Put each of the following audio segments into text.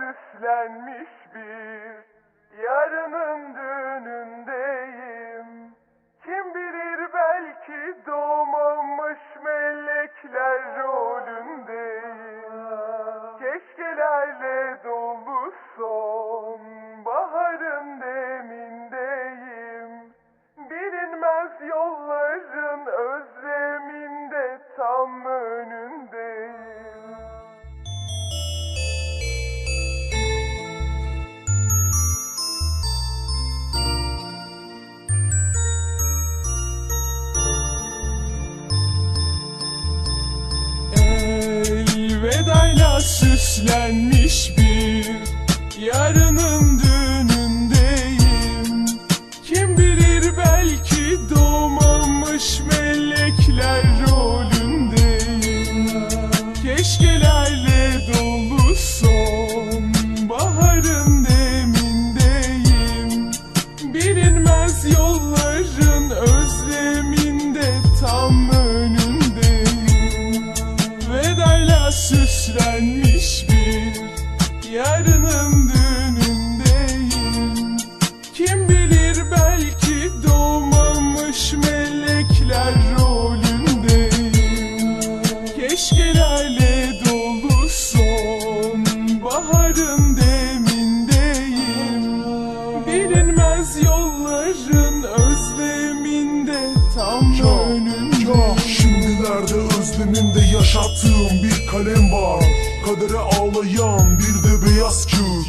süslenmiş bir yarının süslenmiş bir yarının Keşkelerle dolu son baharın demindeyim. Bilinmez yolların özleminde tam Ya, önündeyim. ya Şimdilerde özlemimde yaşattığım bir kalem var Kadere ağlayan bir de beyaz kağıt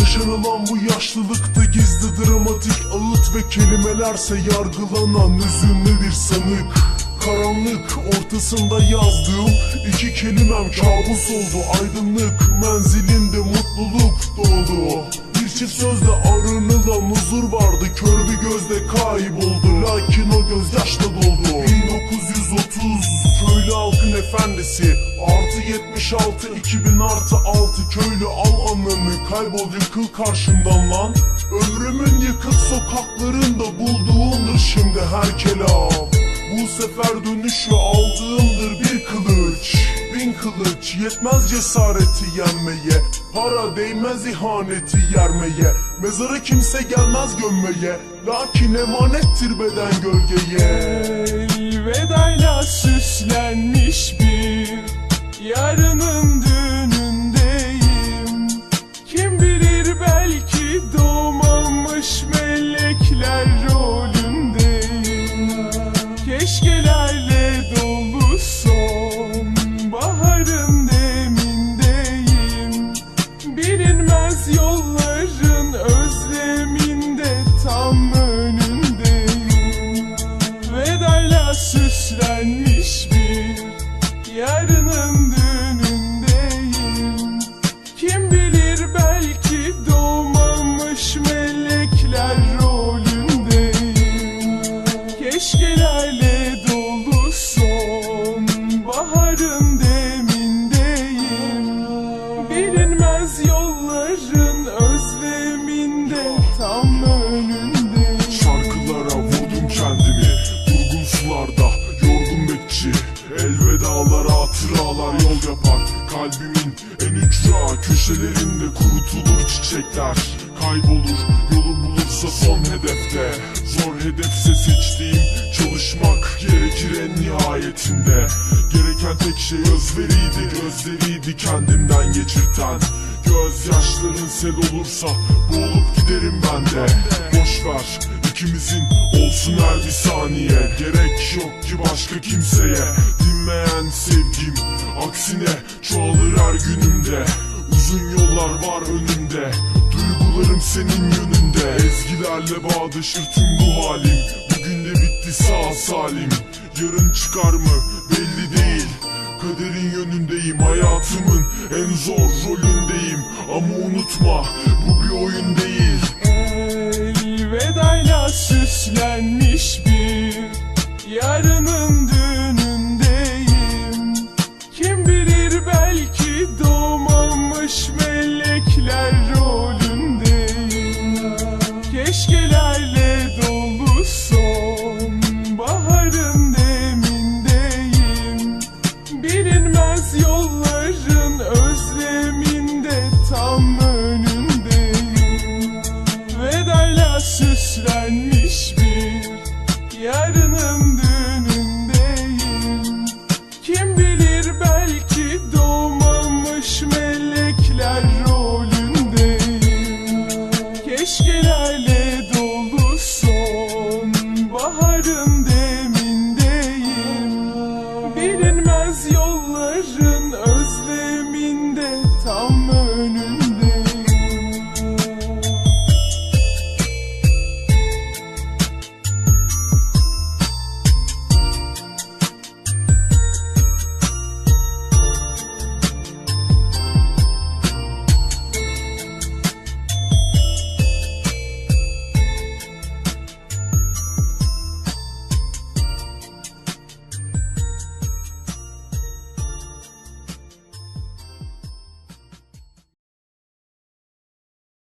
Yaşanılan bu yaşlılıkta gizli dramatik ağıt Ve kelimelerse yargılanan üzünlü bir sanık Karanlık ortasında yazdığım iki kelimem kabus oldu. Aydınlık menzilinde mutluluk doğdu. Bir çift sözle aranılan huzur vardı. Kör bir gözle kayboldu. Lakin o gözyaşla doldu. 1930 köylü halkın efendisi. Artı 76 2000 artı 6 Köylü al ananı kaybol yıkıl karşımdan lan. Ömrümün yıkık sokaklarında bulduğumdur şimdi her kelam Bu sefer dönüşü aldığımdır bir kılıç. Bin kılıç yetmez cesareti yenmeye Para değmez ihaneti yermeye. Mezara kimse gelmez gömmeye Lakin emanettir beden gölgeye. Elvedayla süslenmiş bir yarının düğünündeyim. Köşelerinde kurutulur çiçekler. Kaybolur yolu bulursa son hedefte. Zor hedefse seçtiğim çalışmak gerekir en nihayetinde. Gereken tek şey özveriydi gözleriydi kendimden geçirten. Gözyaşların sel olursa boğulup giderim ben de. Boş ver ikimizin olsun her bir saniye. Gerek yok ki başka kimseye. Dinmeyen sevgim aksine çoğalır her günümde Uzun yollar var önümde Duygularım senin yönünde. Ezgilerle bağdaşır tüm bu halim. Bugün de bitti sağ salim. Yarın çıkar mı? Belli değil. Kaderin yönündeyim hayatımın en zor rolündeyim. Ama unutma bu bir oyun değil. Elvedayla süslenmiş bir yarının